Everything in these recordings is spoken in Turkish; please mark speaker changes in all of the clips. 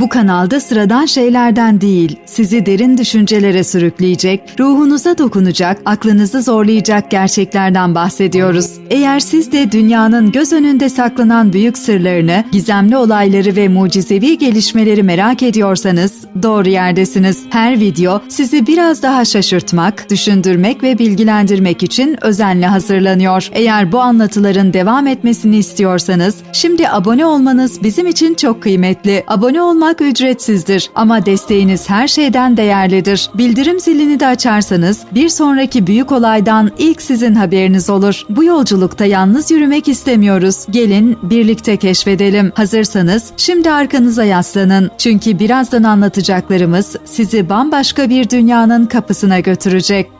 Speaker 1: Bu kanalda sıradan şeylerden değil, sizi derin düşüncelere sürükleyecek, ruhunuza dokunacak, aklınızı zorlayacak gerçeklerden bahsediyoruz. Eğer siz de dünyanın göz önünde saklanan büyük sırlarını, gizemli olayları ve mucizevi gelişmeleri merak ediyorsanız doğru yerdesiniz. Her video sizi biraz daha şaşırtmak, düşündürmek ve bilgilendirmek için özenle hazırlanıyor. Eğer bu anlatıların devam etmesini istiyorsanız şimdi abone olmanız bizim için çok kıymetli. Abone olmak ücretsizdir ama desteğiniz her şeyden değerlidir. Bildirim zilini de açarsanız bir sonraki büyük olaydan ilk sizin haberiniz olur. Bu yolculukta yalnız yürümek istemiyoruz. Gelin birlikte keşfedelim. Hazırsanız şimdi arkanıza yaslanın. Çünkü birazdan anlatacaklarımız sizi bambaşka bir dünyanın kapısına götürecek.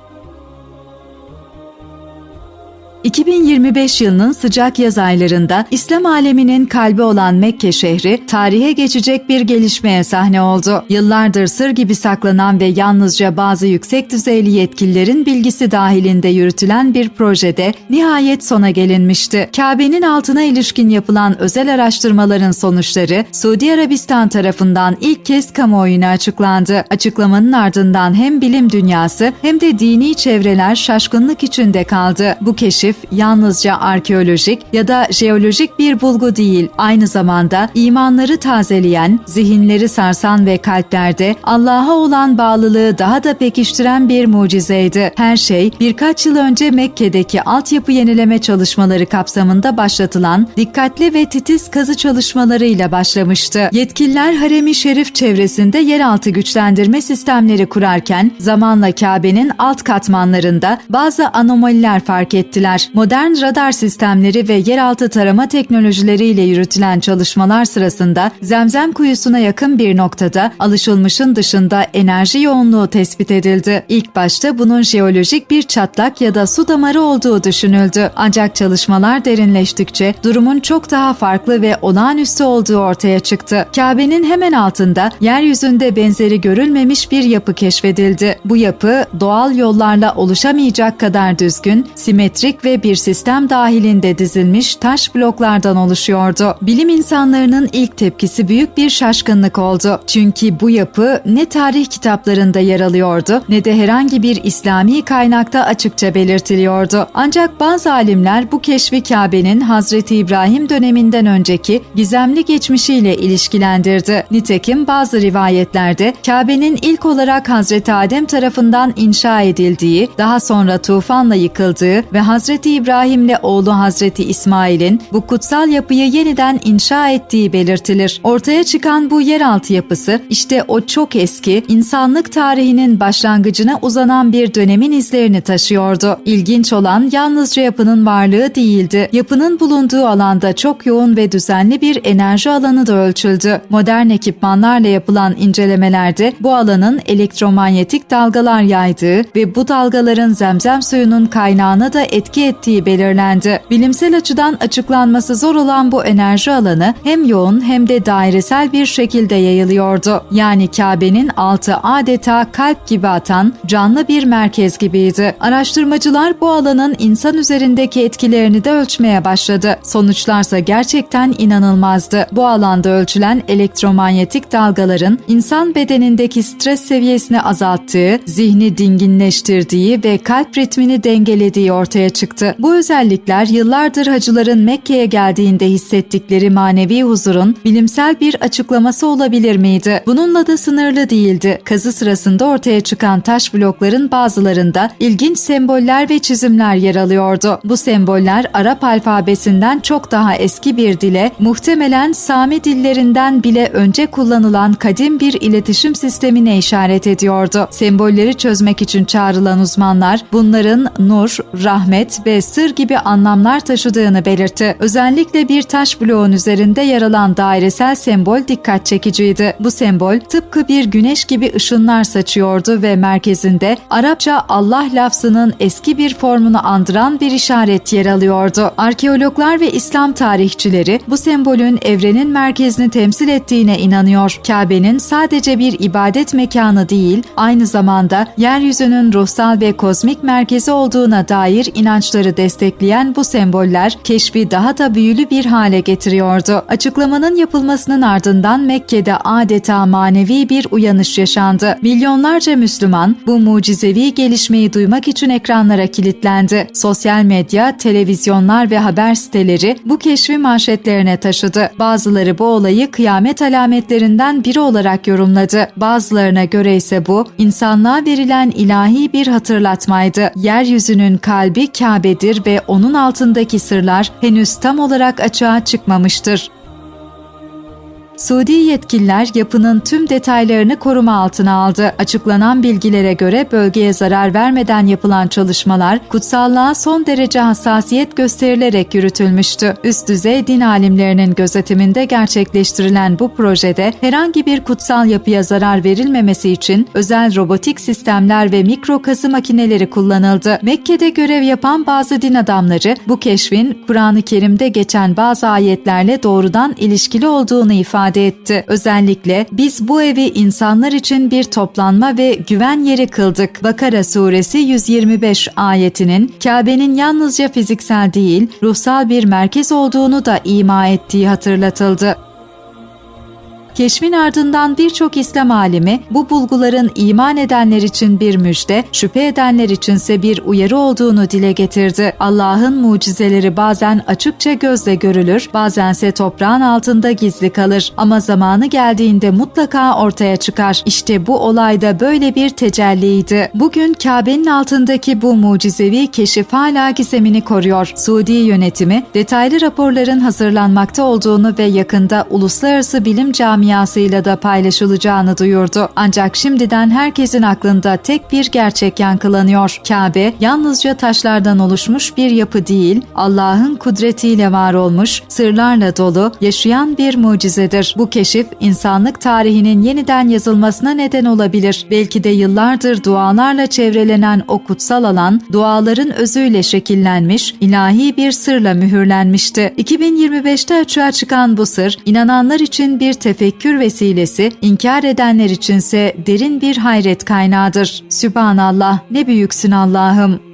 Speaker 1: 2025 yılının sıcak yaz aylarında İslam aleminin kalbi olan Mekke şehri tarihe geçecek bir gelişmeye sahne oldu. Yıllardır sır gibi saklanan ve yalnızca bazı yüksek düzeyli yetkililerin bilgisi dahilinde yürütülen bir projede nihayet sona gelinmişti. Kabe'nin altına ilişkin yapılan özel araştırmaların sonuçları Suudi Arabistan tarafından ilk kez kamuoyuna açıklandı. Açıklamanın ardından hem bilim dünyası hem de dini çevreler şaşkınlık içinde kaldı. Bu keşif yalnızca arkeolojik ya da jeolojik bir bulgu değil, aynı zamanda imanları tazeleyen, zihinleri sarsan ve kalplerde Allah'a olan bağlılığı daha da pekiştiren bir mucizeydi. Her şey birkaç yıl önce Mekke'deki altyapı yenileme çalışmaları kapsamında başlatılan dikkatli ve titiz kazı çalışmalarıyla başlamıştı. Yetkililer Harem-i Şerif çevresinde yeraltı güçlendirme sistemleri kurarken zamanla Kabe'nin alt katmanlarında bazı anomaliler fark ettiler modern radar sistemleri ve yeraltı tarama teknolojileriyle yürütülen çalışmalar sırasında Zemzem kuyusuna yakın bir noktada alışılmışın dışında enerji yoğunluğu tespit edildi. İlk başta bunun jeolojik bir çatlak ya da su damarı olduğu düşünüldü. Ancak çalışmalar derinleştikçe durumun çok daha farklı ve olağanüstü olduğu ortaya çıktı. Kabe'nin hemen altında yeryüzünde benzeri görülmemiş bir yapı keşfedildi. Bu yapı doğal yollarla oluşamayacak kadar düzgün, simetrik ve bir sistem dahilinde dizilmiş taş bloklardan oluşuyordu. Bilim insanlarının ilk tepkisi büyük bir şaşkınlık oldu. Çünkü bu yapı ne tarih kitaplarında yer alıyordu ne de herhangi bir İslami kaynakta açıkça belirtiliyordu. Ancak bazı alimler bu keşfi Kabe'nin Hazreti İbrahim döneminden önceki gizemli geçmişiyle ilişkilendirdi. Nitekim bazı rivayetlerde Kabe'nin ilk olarak Hazreti Adem tarafından inşa edildiği, daha sonra tufanla yıkıldığı ve Hazreti İbrahim'le oğlu Hazreti İsmail'in bu kutsal yapıyı yeniden inşa ettiği belirtilir. Ortaya çıkan bu yeraltı yapısı işte o çok eski insanlık tarihinin başlangıcına uzanan bir dönemin izlerini taşıyordu. İlginç olan yalnızca yapının varlığı değildi. Yapının bulunduğu alanda çok yoğun ve düzenli bir enerji alanı da ölçüldü. Modern ekipmanlarla yapılan incelemelerde bu alanın elektromanyetik dalgalar yaydığı ve bu dalgaların zemzem suyunun kaynağına da etki ettiği belirlendi. Bilimsel açıdan açıklanması zor olan bu enerji alanı hem yoğun hem de dairesel bir şekilde yayılıyordu. Yani Kabe'nin altı adeta kalp gibi atan canlı bir merkez gibiydi. Araştırmacılar bu alanın insan üzerindeki etkilerini de ölçmeye başladı. Sonuçlarsa gerçekten inanılmazdı. Bu alanda ölçülen elektromanyetik dalgaların insan bedenindeki stres seviyesini azalttığı, zihni dinginleştirdiği ve kalp ritmini dengelediği ortaya çıktı. Bu özellikler yıllardır hacıların Mekke'ye geldiğinde hissettikleri manevi huzurun bilimsel bir açıklaması olabilir miydi? Bununla da sınırlı değildi. Kazı sırasında ortaya çıkan taş blokların bazılarında ilginç semboller ve çizimler yer alıyordu. Bu semboller Arap alfabesinden çok daha eski bir dile, muhtemelen Sami dillerinden bile önce kullanılan kadim bir iletişim sistemine işaret ediyordu. Sembolleri çözmek için çağrılan uzmanlar bunların nur, rahmet ve sır gibi anlamlar taşıdığını belirtti. Özellikle bir taş bloğun üzerinde yer alan dairesel sembol dikkat çekiciydi. Bu sembol tıpkı bir güneş gibi ışınlar saçıyordu ve merkezinde Arapça Allah lafzının eski bir formunu andıran bir işaret yer alıyordu. Arkeologlar ve İslam tarihçileri bu sembolün evrenin merkezini temsil ettiğine inanıyor. Kabe'nin sadece bir ibadet mekanı değil, aynı zamanda yeryüzünün ruhsal ve kozmik merkezi olduğuna dair inanç inançları destekleyen bu semboller keşfi daha da büyülü bir hale getiriyordu. Açıklamanın yapılmasının ardından Mekke'de adeta manevi bir uyanış yaşandı. Milyonlarca Müslüman bu mucizevi gelişmeyi duymak için ekranlara kilitlendi. Sosyal medya, televizyonlar ve haber siteleri bu keşfi manşetlerine taşıdı. Bazıları bu olayı kıyamet alametlerinden biri olarak yorumladı. Bazılarına göre ise bu insanlığa verilen ilahi bir hatırlatmaydı. Yeryüzünün kalbi Kabe'dir ve onun altındaki sırlar henüz tam olarak açığa çıkmamıştır. Suudi yetkililer yapının tüm detaylarını koruma altına aldı. Açıklanan bilgilere göre bölgeye zarar vermeden yapılan çalışmalar kutsallığa son derece hassasiyet gösterilerek yürütülmüştü. Üst düzey din alimlerinin gözetiminde gerçekleştirilen bu projede herhangi bir kutsal yapıya zarar verilmemesi için özel robotik sistemler ve mikro kazı makineleri kullanıldı. Mekke'de görev yapan bazı din adamları bu keşfin Kur'an-ı Kerim'de geçen bazı ayetlerle doğrudan ilişkili olduğunu ifade etti. Özellikle biz bu evi insanlar için bir toplanma ve güven yeri kıldık. Bakara suresi 125 ayetinin Kabe'nin yalnızca fiziksel değil, ruhsal bir merkez olduğunu da ima ettiği hatırlatıldı. Keşfin ardından birçok İslam alimi bu bulguların iman edenler için bir müjde, şüphe edenler içinse bir uyarı olduğunu dile getirdi. Allah'ın mucizeleri bazen açıkça gözle görülür, bazense toprağın altında gizli kalır ama zamanı geldiğinde mutlaka ortaya çıkar. İşte bu olayda böyle bir tecelliydi. Bugün Kabe'nin altındaki bu mucizevi keşif hala gizemini koruyor. Suudi yönetimi detaylı raporların hazırlanmakta olduğunu ve yakında uluslararası bilim camiasıyla da paylaşılacağını duyurdu. Ancak şimdiden herkesin aklında tek bir gerçek yankılanıyor. Kabe yalnızca taşlardan oluşmuş bir yapı değil, Allah'ın kudretiyle var olmuş, sırlarla dolu, yaşayan bir mucizedir. Bu keşif insanlık tarihinin yeniden yazılmasına neden olabilir. Belki de yıllardır dualarla çevrelenen o kutsal alan, duaların özüyle şekillenmiş, ilahi bir sırla mühürlenmişti. 2025'te açığa çıkan bu sır, inananlar için bir tefekkür vesilesi, inkar edenler içinse derin bir hayret kaynağıdır. Sübhanallah, ne büyüksün Allah'ım.